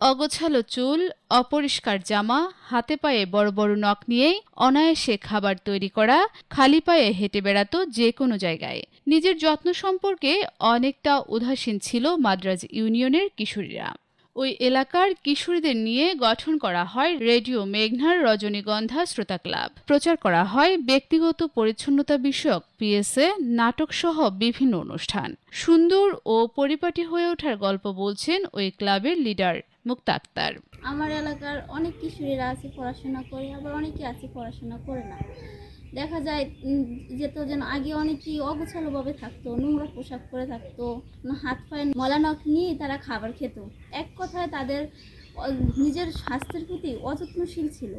অগোছালো চুল, অপরিষ্কার জামা, হাতে পায়ে বড় বড় নখ নিয়েই অনায়াসে খাবার তৈরি করা, খালি পায়ে হেঁটে বেড়াতো যে কোনো জায়গায়। নিজের যত্ন সম্পর্কে অনেকটা উদাসীন ছিল মাদ্রাজ ইউনিয়নের কিশোরীরা। ওই এলাকার কিশোরীদের নিয়ে গঠন করা হয় রেডিও মেঘনার রজনীগন্ধা শ্রোতা ক্লাব। প্রচার করা হয় ব্যক্তিগত পরিচ্ছন্নতা বিষয়ক পিএসএ নাটক সহ বিভিন্ন অনুষ্ঠান। সুন্দর ও পরিপাটি হয়ে ওঠার গল্প বলছেন ওই ক্লাবের লিডার মুক্তা আক্তার আমার এলাকার অনেক কিশোরীরা আছে পড়াশোনা করে আবার অনেকে আছে পড়াশোনা করে না। দেখা যায় যেত যেন আগে অনেকেই অগোছালোভাবে থাকতো নোংরা পোশাক পরে থাকতো হাত পায়ে মলা নখ নিয়ে তারা খাবার খেত। এক কথায় তাদের নিজের স্বাস্থ্যের প্রতি অযত্নশীল ছিল।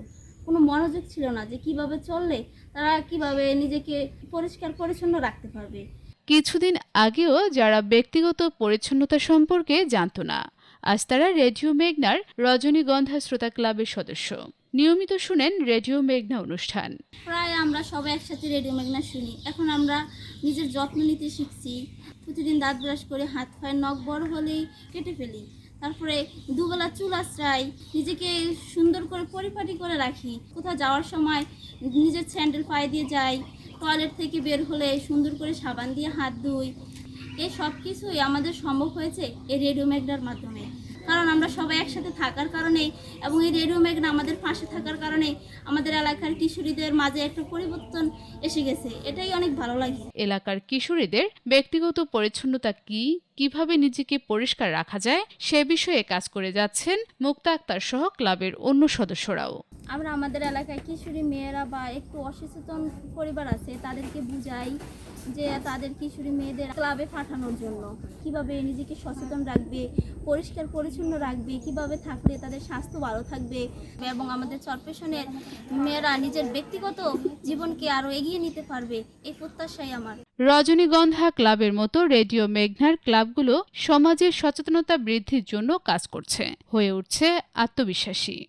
কোনো মনোযোগ ছিল না যে কীভাবে চললে তারা কীভাবে নিজেকে পরিষ্কার পরিচ্ছন্ন রাখতে পারবে। কিছুদিন আগেও যারা ব্যক্তিগত পরিচ্ছন্নতা সম্পর্কে জানতো না আজ তারা রেডিও মেঘনার রজনীগন্ধা শ্রোতা ক্লাবের সদস্য। নিয়মিত শুনেন রেডিও মেঘনা অনুষ্ঠান। প্রায় আমরা সবাই একসাথে রেডিও মেঘনা শুনি। এখন আমরা নিজের যত্ন নিতে শিখছি। প্রতিদিন দাঁত ব্রাশ করে হাত পায়ের নখ বড় হলেই কেটে ফেলি। তারপরে দুবেলা চুল আশ্রাই নিজেকে সুন্দর করে পরিপাটি করে রাখি। কোথাও যাওয়ার সময় নিজের স্যান্ডেল পায়ে দিয়ে যাই, টয়লেট থেকে বের হলে সুন্দর করে সাবান দিয়ে হাত ধুই। এই সব কিছুই আমাদের সম্ভব হয়েছে এই রেডিও মেঘনার মাধ্যমে। কারণ আমরা সবাই একসাথে থাকার কারণে এবং এই রেডিও মেঘনা আমাদের পাশে থাকার কারণে আমাদের এলাকার কিশোরীদের মাঝে একটা পরিবর্তন এসে গেছে। এটাই অনেক ভালো লাগে। এলাকার কিশোরীদের ব্যক্তিগত পরিচ্ছন্নতা কি কীভাবে নিজেকে পরিষ্কার রাখা যায় সে বিষয়ে কাজ করে যাচ্ছেন মুক্তা আক্তার সহ ক্লাবের অন্য সদস্যরাও। আমরা আমাদের এলাকায় কিশোরী মেয়েরা বা একটু অসচেতন পরিবার আছে তাদেরকে বুঝাই যে তাদের কিশোরী মেয়েদের ক্লাবে পাঠানোর জন্য। কীভাবে নিজেকে সচেতন রাখবে, পরিষ্কার পরিচ্ছন্ন রাখবে, কীভাবে থাকলে তাদের স্বাস্থ্য ভালো থাকবে এবং আমাদের চরপেশনের মেয়েরা নিজের ব্যক্তিগত জীবনকে আরও এগিয়ে নিতে পারবে, এই প্রত্যাশাই আমার। রজনীগন্ধা ক্লাবের মতো রেডিও মেঘনার ক্লাবগুলো সমাজের সচেতনতা বৃদ্ধির জন্য কাজ করছে। হয়ে উঠছে আত্মবিশ্বাসী।